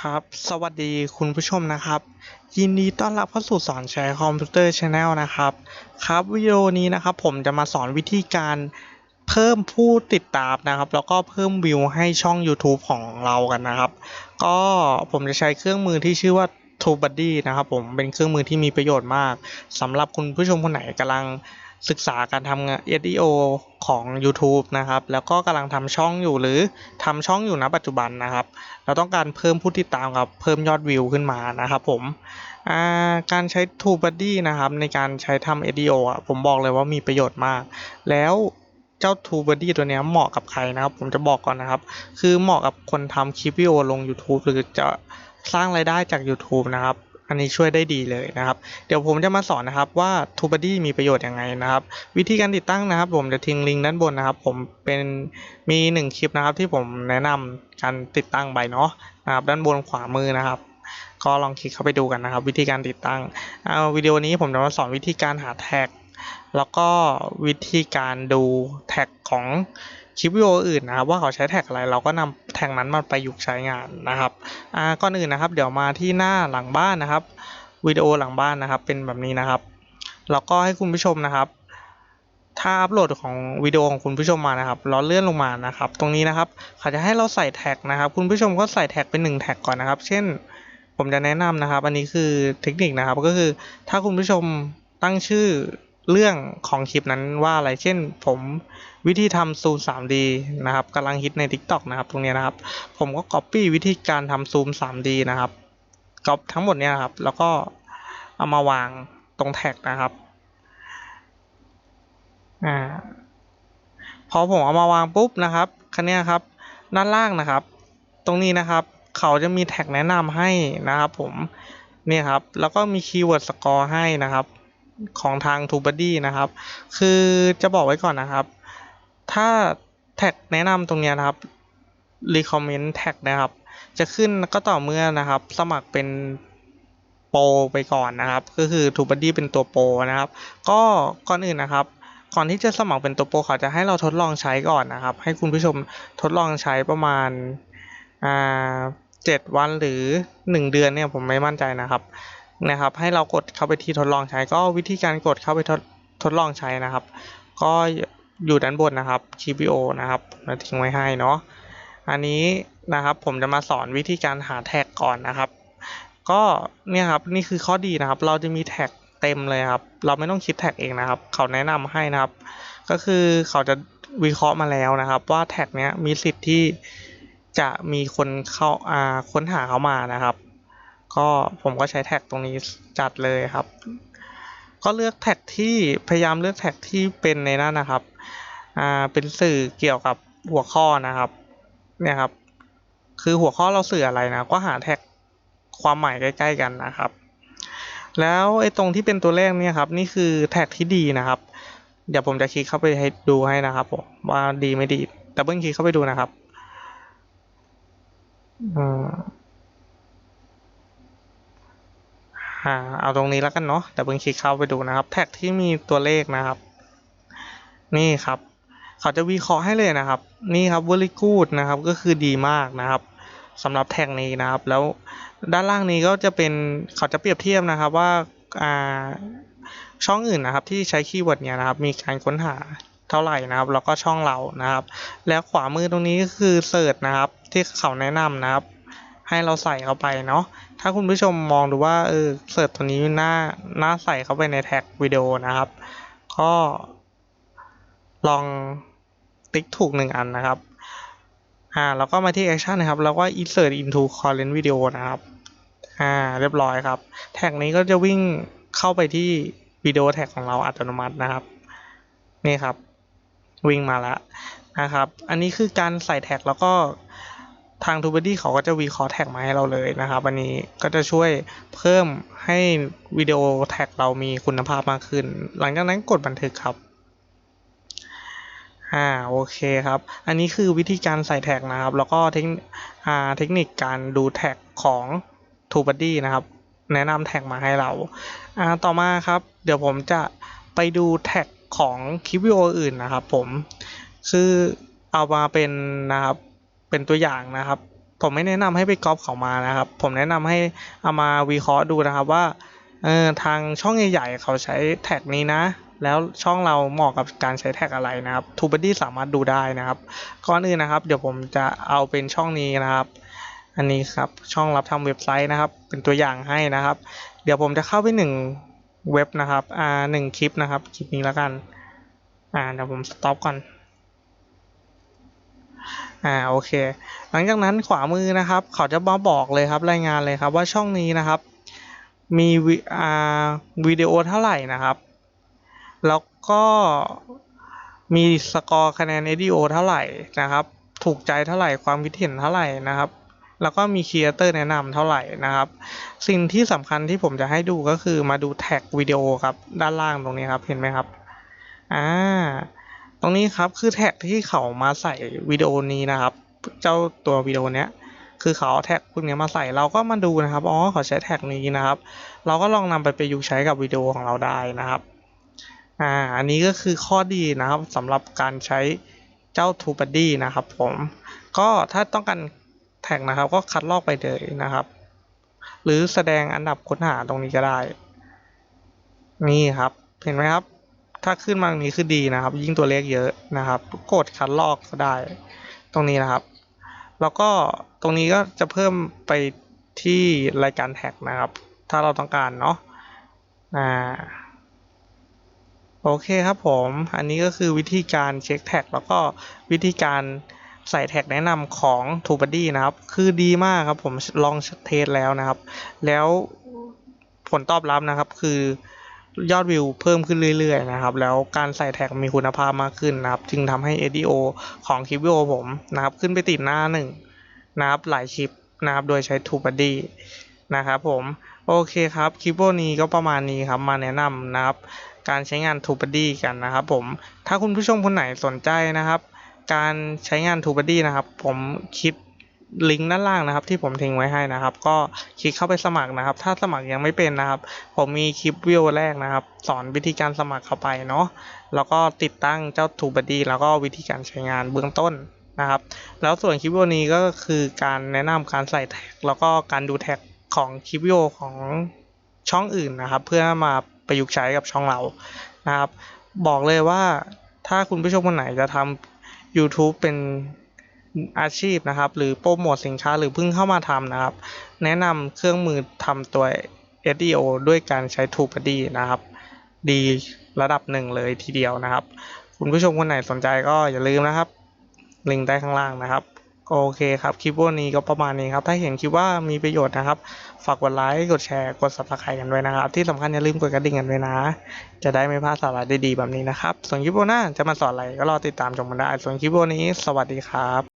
ครับ สวัสดีคุณผู้ชมนะครับ ยินดีต้อนรับเข้าสู่สอนใช้คอมพิวเตอร์ชาแนลนะครับ ครับวิดีโอนี้นะครับผมจะมาสอนวิธีการเพิ่มผู้ติดตามนะครับ แล้วก็เพิ่มวิวให้ช่อง YouTube ของเรากันนะครับ ก็ผมจะใช้เครื่องมือที่ชื่อว่า TubeBuddy นะครับผมเป็นเครื่องมือที่มีประโยชน์มากสำหรับคุณผู้ชมคนไหนกำลัง ศึกษาการทำงาน SEO ของ YouTube นะครับ แล้วก็กำลังทำช่องอยู่หรือทำช่องอยู่ณปัจจุบันนะครับ เราต้องการเพิ่มผู้ติดตามกับเพิ่มยอดวิวขึ้นมานะครับผมาการใช้ TubeBuddy นะครับในการใช้ทำ SEO อะผมบอกเลยว่ามีประโยชน์มาก แล้วเจ้า TubeBuddy ตัวนี้เหมาะกับใครนะครับ ผมจะบอกก่อนนะครับ คือเหมาะกับคนทำคลิปวิดีโอลง YouTube หรือจะสร้างรายได้จาก YouTube นะครับ อันนี้ช่วยได้ดีเลยนะครับ เดี๋ยวผมจะมาสอนนะครับว่า t u b u d y มีประโยชน์ยังไงนะครับ วิธีการติดตั้งนะครับ ผมจะทิ้งลิงก์ด้านบนนะครับ ผมเป็นมีหนึ่งคลิปนะครับ ที่ผมแนะนำการติดตั้งไปเนาะนะครับด้านบนขวามือนะครับ ก็ลองคลิกเข้าไปดูกันนะครับ วิธีการติดตั้งเอาวิดีโอนี้ผมจะมาสอนวิธีการหาแท็ก แล้วก็วิธีการดูแท็กของ คลิปวิดีโออื่นนะครับว่าเขาใช้แท็กอะไรเราก็นำแท็กนั้นมาประยุกต์ใช้งานนะครับอ่าก่อนอื่นนะครับเดี๋ยวมาที่หน้าหลังบ้านนะครับวิดีโอหลังบ้านนะครับเป็นแบบนี้นะครับแล้วก็ให้คุณผู้ชมนะครับ ถ้าอัปโหลดของวิดีโอของคุณผู้ชมมานะครับ เราเลื่อนลงมานะครับ ตรงนี้นะครับเขาจะให้เราใส่แท็กนะครับ คุณผู้ชมก็ใส่แท็กเป็นหนึ่งแท็กก่อนนะครับ เช่น ผมจะแนะนำนะครับ อันนี้คือเทคนิคนะครับ ก็คือถ้าคุณผู้ชมตั้งชื่อ เรื่องของคลิปนั้นว่าอะไรเช่น ผมวิธีทำซูม 3D นะครับกำลังฮิตใน TikTok นะครับตรงนี้นะครับ ผมก็ Copy วิธีการทำซูม 3D นะครับก๊อปทั้งหมดเนี่ยครับ แล้วก็เอามาวางตรงแท็กนะครับอ่าพอผมเอามาวางปุ๊บนะครับคันนี้ครับ ด้านล่างนะครับ ตรงนี้นะครับ เขาจะมีแท็กแนะนำให้นะครับ ผมเนี่ยครับ แล้วก็มีคีย์เวิร์ดสกอร์ให้นะครับ ของทาง TubeBuddy นะครับ คือจะบอกไว้ก่อนนะครับ ถ้าแท็กแนะนำตรงนี้นะครับ recommend tag นะครับ จะขึ้นก็ต่อเมื่อนะครับ สมัครเป็นโปรไปก่อนนะครับ ก็คือ TubeBuddy เป็นตัวโปรนะครับ ก็ก่อนอื่นนะครับก่อนที่จะสมัครเป็นตัวโปรเขาจะให้เราทดลองใช้ก่อนนะครับ ให้คุณผู้ชมทดลองใช้ประมาณอ่าเจ็ดวันหรือหนึ่งเดือนเนี่ยผมไม่มั่นใจนะครับ นะครับ ให้เรากดเข้าไปที่ทดลองใช้ก็วิธีการกดเข้าไปทดทดลองใช้นะครับ ก็อยู่ด้านบนนะครับคลิปวิดีโอนะครับเราทิ้งไว้ให้เนาะอันนี้นะครับผมจะมาสอนวิธีการหาแท็กก่อนนะครับ ก็เนี่ยครับนี่คือข้อดีนะครับ เราจะมีแท็กเต็มเลยครับ เราไม่ต้องคิดแท็กเองนะครับ เขาแนะนำให้นะครับ ก็คือเขาจะวิเคราะห์มาแล้วนะครับ ว่าแท็กเนี้ยมีสิทธิ์ที่จะมีคนเข้าอ่าค้นหาเข้ามานะครับ ก็ผมก็ใช้แท็กตรงนี้จัดเลยครับ ก็เลือกแท็กที่พยายามเลือกแท็กที่เป็นในนั้นนะครับอ่าเป็นสื่อเกี่ยวกับหัวข้อนะครับเนี่ยครับ คือหัวข้อเราสื่ออะไรนะ ก็หาแท็กความหมายใกล้ ๆ กันนะครับ แล้วไอ้ตรงที่เป็นตัวเลขเนี่ยครับ นี่คือแท็กที่ดีนะครับ เดี๋ยวผมจะคลิกเข้าไปให้ดูให้นะครับผมว่าดีไม่ดีดับเบิลคลิกเข้าไปดูนะครับอืม อ่าเอาตรงนี้แล้วกันเนาะดับเบิลคลิกเข้าไปดูนะครับ แท็กที่มีตัวเลขนะครับ นี่ครับ เขาจะวิเคราะห์ให้เลยนะครับ นี่ครับ very good นะครับก็คือดีมากนะครับสำหรับแท็กนี้นะครับ แล้วด้านล่างนี้ก็จะเป็นเขาจะเปรียบเทียบนะครับว่าอ่าช่องอื่นนะครับที่ใช้คีย์เวิร์ดเนี่ยนะครับ มีการค้นหาเท่าไหร่นะครับ แล้วก็ช่องเรานะครับ แล้วขวามือตรงนี้ก็คือเสิร์ชนะครับ ที่เขาแนะนำนะครับ ให้เราใส่เข้าไปเนาะถ้าคุณผู้ชมมองดูว่าเออเสิร์ชตัวนี้น่าน่าใส่เข้าไปในแท็กวิดีโอนะครับ ก็ลองติ๊กถูกหนึ่งอันนะครับอ่าแล้วก็มาที่ action นะครับ แล้วก็ insert into current video นะครับอ่าเรียบร้อยครับ แท็กนี้ก็จะวิ่งเข้าไปที่วิดีโอแท็กของเราอัตโนมัตินะครับ นี่ครับ วิ่งมาแล้วนะครับ อันนี้คือการใส่แท็กแล้วก็ ทาง TubeBuddy เขาก็จะวีคอแท็กมาให้เราเลยนะครับอันนี้ก็จะช่วยเพิ่มให้วิดีโอแท็กเรามีคุณภาพมากขึ้น หลังจากนั้นกดบันทึกครับอ่าโอเคครับ อันนี้คือวิธีการใส่แท็กนะครับ แล้วก็เทคอ่าเทคนิคการดูแท็กของ TubeBuddy นะครับ แนะนำแท็กมาให้เราอ่าต่อมาครับ เดี๋ยวผมจะไปดูแท็กของคลิปวิดีโออื่นนะครับผม คือเอามาเป็นนะครับ เป็นตัวอย่างนะครับ ผมไม่แนะนำให้ไปก๊อปเขามานะครับ ผมแนะนำให้เอามาวิเคราะห์ดูนะครับว่าเออทางช่องใหญ่ๆเขาใช้แท็กนี้นะ แล้วช่องเราเหมาะกับการใช้แท็กอะไรนะครับทูบดี้สามารถดูได้นะครับก่อนอื่นนะครับเดี๋ยวผมจะเอาเป็นช่องนี้นะครับ อันนี้ครับช่องรับทำเว็บไซต์นะครับ เป็นตัวอย่างให้นะครับ เดี๋ยวผมจะเข้าไปหนึ่งเว็บนะครับอ่าหนึ่งคลิปนะครับคลิปนี้แล้วกันอ่าเดี๋ยวผมสต็อปก่อน อ่าโอเค หลังจากนั้นขวามือนะครับ เขาจะมาบอกเลยครับรายงานเลยครับว่าช่องนี้นะครับ มีวิอ่าวิดีโอเท่าไหร่นะครับ แล้วก็มีสกอร์คะแนน SEO เท่าไหร่นะครับ ถูกใจเท่าไหร่ความคิดเห็นเท่าไหร่นะครับ แล้วก็มีครีเอเตอร์แนะนำเท่าไหร่นะครับ สิ่งที่สำคัญที่ผมจะให้ดูก็คือมาดูแท็กวิดีโอครับ ด้านล่างตรงนี้ครับเห็นไหมครับอ่า ตรงนี้ครับคือแท็กที่เขามาใส่วิดีโอนี้นะครับ เจ้าตัววิดีโอเนี้ยคือเขาแท็กพวกนี้มาใส่เราก็มาดูนะครับอ๋อเขาใช้แท็กนี้นะครับ เราก็ลองนำไปประยุกต์ใช้กับวิดีโอของเราได้นะครับอ่าอันนี้ก็คือข้อดีนะครับสำหรับการใช้เจ้า TubeBuddy นะครับผมก็ถ้าต้องการแท็กนะครับก็คัดลอกไปเลยนะครับ หรือแสดงอันดับค้นหาตรงนี้ก็ได้ นี่ครับเห็นไหมครับ ถ้าขึ้นมาตรงนี้คือดีนะครับ ยิ่งตัวเลขเยอะนะครับ กดคัดลอกก็ได้ตรงนี้นะครับ แล้วก็ตรงนี้ก็จะเพิ่มไปที่รายการแท็กนะครับ ถ้าเราต้องการเนาะอ่าโอเคครับผม อันนี้ก็คือวิธีการเช็คแท็ก แล้วก็วิธีการใส่แท็กแนะนำของ TubeBuddy นะครับ คือดีมากครับผมลองเทสแล้วนะครับ แล้วผลตอบรับนะครับคือ ยอดวิวเพิ่มขึ้นเรื่อยๆนะครับ แล้วการใส่แท็กมีคุณภาพมากขึ้นนะครับ จึงทำให้ SEO ของคลิปวิดีโอผมนะครับ ขึ้นไปติดหน้าหนึ่งนะครับหลายคลิปนะครับ โดยใช้ TubeBuddy นะครับผม โอเคครับ คลิปวิดีโอนี้ก็ประมาณนี้ครับ มาแนะนำนะครับ การใช้งาน TubeBuddy กันนะครับผม ถ้าคุณผู้ชมคนไหนสนใจนะครับ การใช้งาน TubeBuddy นะครับ ผมคลิป ลิงก์ด้านล่างนะครับ ที่ผมทิ้งไว้ให้นะครับ ก็คลิกเข้าไปสมัครนะครับ ถ้าสมัครยังไม่เป็นนะครับ ผมมีคลิปวิดีโอแรกนะครับ สอนวิธีการสมัครเข้าไปเนาะแล้วก็ติดตั้งเจ้า TubeBuddy แล้วก็วิธีการใช้งานเบื้องต้นนะครับ แล้วส่วนคลิปวิดีโอนี้ก็คือการแนะนำการใส่แท็ก แล้วก็การดูแท็กของคลิปวิดีโอของช่องอื่นนะครับ เพื่อมาประยุกต์ใช้กับช่องเรานะครับ บอกเลยว่าถ้าคุณผู้ชมคนไหนจะทำ YouTube เป็น อาชีพนะครับ หรือโปรโมทสินค้าหรือเพิ่งเข้ามาทำนะครับ แนะนำเครื่องมือทำตัว SEO ด้วยการใช้ TubeBuddy นะครับ ดีระดับหนึ่งเลยทีเดียวนะครับ คุณผู้ชมคนไหนสนใจก็อย่าลืมนะครับ ลิงก์ใต้ข้างล่างนะครับ โอเคครับ คลิปวันนี้ก็ประมาณนี้ครับ ถ้าเห็นคลิปว่ามีประโยชน์นะครับ ฝากกดไลค์ กดแชร์ กด subscribe กันด้วยนะครับ ที่สำคัญอย่าลืมกดกระดิ่งกันด้วยนะ จะได้ไม่พลาดสาระดีๆแบบนี้นะครับ ส่วนคลิปหน้าจะมาสอนอะไรก็รอติดตามชมกันได้ ส่วนคลิปวันนี้ สวัสดีครับ